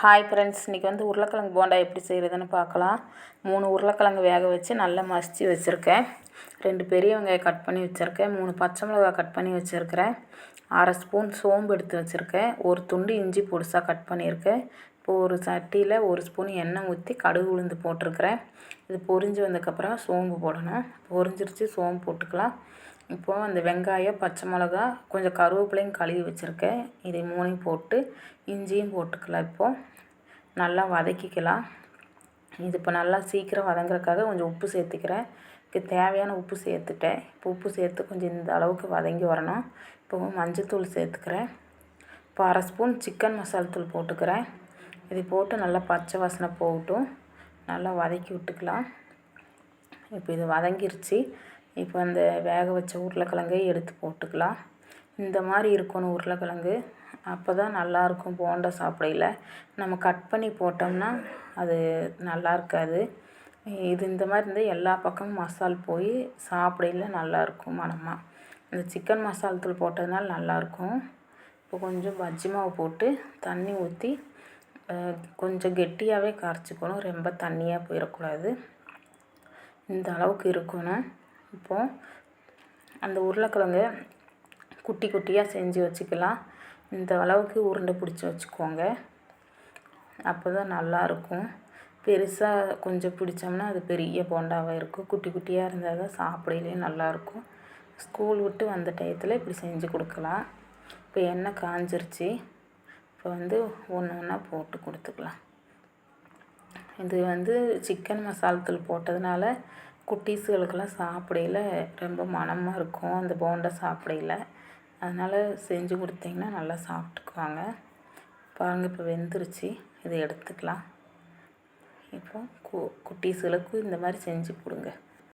Hi friends இன்றைக்கி வந்து உருளைக்கிழங்கு போண்டா எப்படி செய்கிறதுன்னு பார்க்கலாம். மூணு உருளைக்கிழங்கு வேக வச்சு நல்லா மசித்து வச்சுருக்கேன். ரெண்டு பெரிய வெங்காயம் கட் பண்ணி வச்சுருக்கேன். மூணு பச்சை மிளகா கட் பண்ணி வச்சுருக்கிறேன். அரை ஸ்பூன் சோம்பு எடுத்து வச்சுருக்கேன். ஒரு துண்டு இஞ்சி பொடிசாக கட் பண்ணியிருக்கேன். இப்போ ஒரு சட்டியில் ஒரு ஸ்பூன் எண்ணெய் ஊற்றி கடுகு உளுந்து போட்டிருக்கிறேன். இது பொரிஞ்சு வந்ததுக்கப்புறம் சோம்பு போடணும். பொரிஞ்சிருச்சு சோம்பு போட்டுக்கலாம். இப்போது அந்த வெங்காயம் பச்சை மிளகா கொஞ்சம் கருவேப்பிலையும் கழுவி வச்சுருக்கேன். இதை மூணையும் போட்டு இஞ்சியும் போட்டுக்கலாம் இப்போது நல்லா வதக்கிக்கலாம். இது இப்போ நல்லா சீக்கிரம் வதங்குறதுக்காக கொஞ்சம் உப்பு சேர்த்துக்கிறேன். இதுக்கு தேவையான உப்பு சேர்த்துட்டேன். இப்போ உப்பு சேர்த்து கொஞ்சம் இந்த அளவுக்கு வதங்கி வரணும். இப்போ மஞ்சத்தூள் சேர்த்துக்கிறேன். இப்போ அரை ஸ்பூன் சிக்கன் மசால் தூள் போட்டுக்கிறேன். இது போட்டு நல்லா பச்சை வாசனை போகட்டும். நல்லா வதக்கி விட்டுக்கலாம். இப்போ இது வதங்கிருச்சு. இப்போ அந்த வேக வச்ச உருளைக்கிழங்கை எடுத்து போட்டுக்கலாம். இந்த மாதிரி இருக்கணும் உருளைக்கிழங்கு. அப்போ தான் நல்லாயிருக்கும் போண்டா சாப்பிடையில. நம்ம கட் பண்ணி போட்டோம்னா அது நல்லா இருக்காது. இது இந்த மாதிரி இருந்தால் எல்லா பக்கமும் மசால் போய் சாப்பிடையில நல்லாயிருக்கும் மணமாக இந்த சிக்கன் மசால் தூள் போட்டதுனால நல்லாயிருக்கும். இப்போ கொஞ்சம் பஜ்ஜி மாவு போட்டு தண்ணி ஊற்றி கொஞ்சம் கெட்டியாகவே கரைச்சிக்கணும். ரொம்ப தண்ணியாக போயிடக்கூடாது இந்த அளவுக்கு இருக்கணும். இப்போது அந்த உருளைக்கிழங்கு குட்டி குட்டியாக செஞ்சு வச்சுக்கலாம். இந்த அளவுக்கு உருண்டை பிடிச்சி வச்சுக்கோங்க. அப்போ தான் நல்லாயிருக்கும் பெருசாக கொஞ்சம் பிடிச்சோம்னா அது பெரிய போண்டாவாக இருக்கும். குட்டி குட்டியாக இருந்தால் தான் சாப்பிடலையும் நல்லாயிருக்கும் ஸ்கூல் விட்டு வந்த டயத்தில் இப்படி செஞ்சு கொடுக்கலாம். இப்போ எண்ணெய் காஞ்சிருச்சு. இப்போ வந்து ஒன்று ஒன்றா போட்டு கொடுத்துக்கலாம். இது வந்து சிக்கன் மசாலா தூள் போட்டதுனால குட்டீஸுகளுக்கெல்லாம் சாப்பிடையில ரொம்ப மணமாக இருக்கும். அந்த போண்டா சாப்பிடையில. அதனால் செஞ்சு கொடுத்தீங்கன்னா நல்லா சாப்பிட்டுக்குவாங்க. பாருங்கள் இப்போ வெந்துருச்சு. இதை எடுத்துக்கலாம். இப்போ கு குட்டீஸுகளுக்கு இந்த மாதிரி செஞ்சு கொடுங்க.